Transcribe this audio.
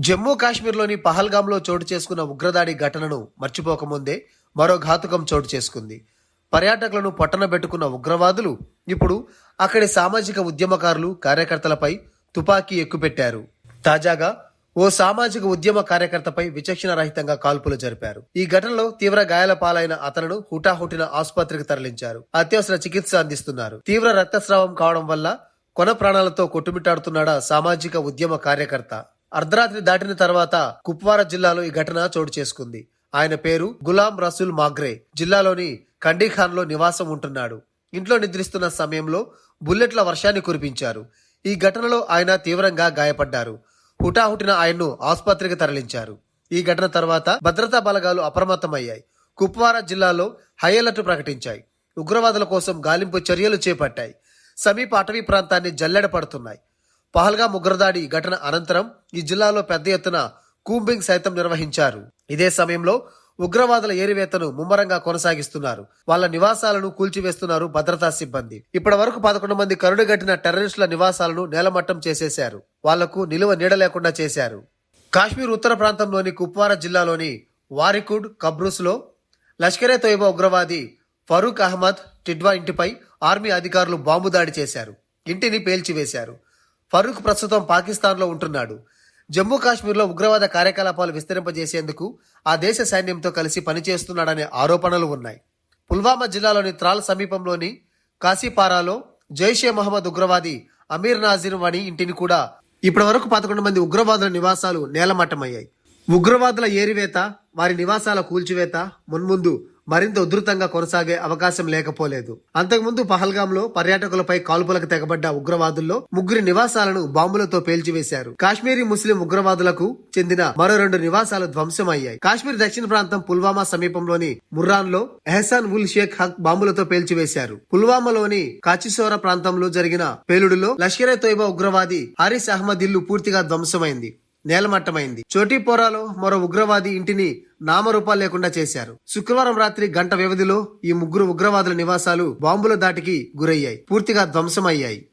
జమ్మూ కాశ్మీర్లోని పహల్గాంలో చోటు చేసుకున్న ఉగ్రదాడి ఘటనను మర్చిపోకముందే మరో ఘాతుకం చోటు చేసుకుంది. పర్యాటకులను పట్టణబెట్టుకున్న ఉగ్రవాదులు ఇప్పుడు అక్కడి సామాజిక ఉద్యమకారులు కార్యకర్తలపై తుపాకీ ఎక్కుపెట్టారు. తాజాగా ఓ సామాజిక ఉద్యమ కార్యకర్తపై విచక్షణ రహితంగా కాల్పులు జరిపారు. ఈ ఘటనలో తీవ్ర గాయాల పాలైన అతను హుటాహుటిన ఆసుపత్రికి తరలించారు. అత్యవసర చికిత్స అందిస్తున్నారు. తీవ్ర రక్తస్రావం కావడం వల్ల కొన ప్రాణాలతో కొట్టుమిట్టాడుతున్నాడా సామాజిక ఉద్యమ కార్యకర్త? అర్ధరాత్రి దాటిన తర్వాత కుప్వారా జిల్లాలో ఈ ఘటన చోటు చేసుకుంది. ఆయన పేరు గులాం రసూల్ మాగ్రే. జిల్లాలోని కండీఖాన్లో నివాసం ఉంటున్నాడు. ఇంట్లో నిద్రిస్తున్న సమయంలో బుల్లెట్ల వర్షాన్ని కురిపించారు. ఈ ఘటనలో ఆయన తీవ్రంగా గాయపడ్డారు. హుటాహుటిన ఆయన్ను ఆసుపత్రికి తరలించారు. ఈ ఘటన తర్వాత భద్రతా బలగాలు అప్రమత్తమయ్యాయి. కుప్వారా జిల్లాలో హై అలర్ట్ ప్రకటించాయి. ఉగ్రవాదుల కోసం గాలింపు చర్యలు చేపట్టాయి. సమీప అటవీ ప్రాంతాన్ని జల్లెడ పడుతున్నాయి. పహల్గా ముగ్రదాడి ఘటన అనంతరం ఈ జిల్లాలో పెద్ద ఎత్తున కూంబింగ్ సైతం నిర్వహించారు. ఇదే సమయంలో ఉగ్రవాదుల ఏరివేతను ముమ్మరంగా కొనసాగిస్తున్నారు. వాళ్ళ నివాసాలను కూల్చివేస్తున్నారు భద్రతా సిబ్బంది. ఇప్పటి వరకు పదకొండు మంది కరుడుగట్టిన టెర్రరిస్టుల నివాసాలను నేలమట్టం చేసేశారు. వాళ్ళకు నిలువ నీడ లేకుండా చేశారు. కాశ్మీర్ ఉత్తర ప్రాంతంలోని కుప్వారా జిల్లాలోని వారికుడ్ కబ్రూస్లో లష్కరే తోయిబా ఉగ్రవాది ఫరూక్ అహ్మద్ టిడ్వా ఇంటిపై ఆర్మీ అధికారులు బాంబు దాడి చేశారు. ఇంటిని పేల్చివేశారు. ఫరూక్ ప్రస్తుతం పాకిస్తాన్లో ఉంటున్నాడు. జమ్మూ కాశ్మీర్లో ఉగ్రవాద కార్యకలాపాలు విస్తరింపజేసేందుకు ఆ దేశ సైన్యంతో కలిసి పనిచేస్తున్నాడనే ఆరోపణలు ఉన్నాయి. పుల్వామా జిల్లాలోని త్రాల్ సమీపంలోని కాశీపారాలో జైషే మహమ్మద్ ఉగ్రవాది అమీర్ నాజీర్ వణి ఇంటిని కూడా ఇప్పటి వరకు పదకొండు మంది ఉగ్రవాదుల నివాసాలు నేలమట్టమయ్యాయి. ఉగ్రవాదుల ఏరివేత వారి నివాసాల కూల్చివేత మున్ముందు మరింత ఉధృతంగా కొనసాగే అవకాశం లేకపోలేదు. అంతకుముందు పహల్గాంలో పర్యాటకులపై కాల్పులకు తెగబడ్డ ఉగ్రవాదుల్లో ముగ్గురి నివాసాలను బాంబులతో పేల్చివేశారు. కాశ్మీరీ ముస్లిం ఉగ్రవాదులకు చెందిన మరో రెండు నివాసాలు ధ్వంసమయ్యాయి. కాశ్మీర్ దక్షిణ ప్రాంతం పుల్వామా సమీపంలోని ముర్రాన్లో ఎహసాన్ ఉల్ షేక్ హక్ బాంబులతో పేల్చివేశారు. పుల్వామాలోని కాచిసోరా ప్రాంతంలో జరిగిన పేలుడులో లష్కరే తోయిబా ఉగ్రవాది హారిస్ అహ్మద్ ఇల్లు పూర్తిగా ధ్వంసమైంది. నేలమట్టమైంది. చోటీపోరాలో మరో ఉగ్రవాది ఇంటిని నామరూపాలు లేకుండా చేశారు. శుక్రవారం రాత్రి గంట వ్యవధిలో ఈ ముగ్గురు ఉగ్రవాదుల నివాసాలు బాంబుల దాటికి గురయ్యాయి. పూర్తిగా ధ్వంసమయ్యాయి.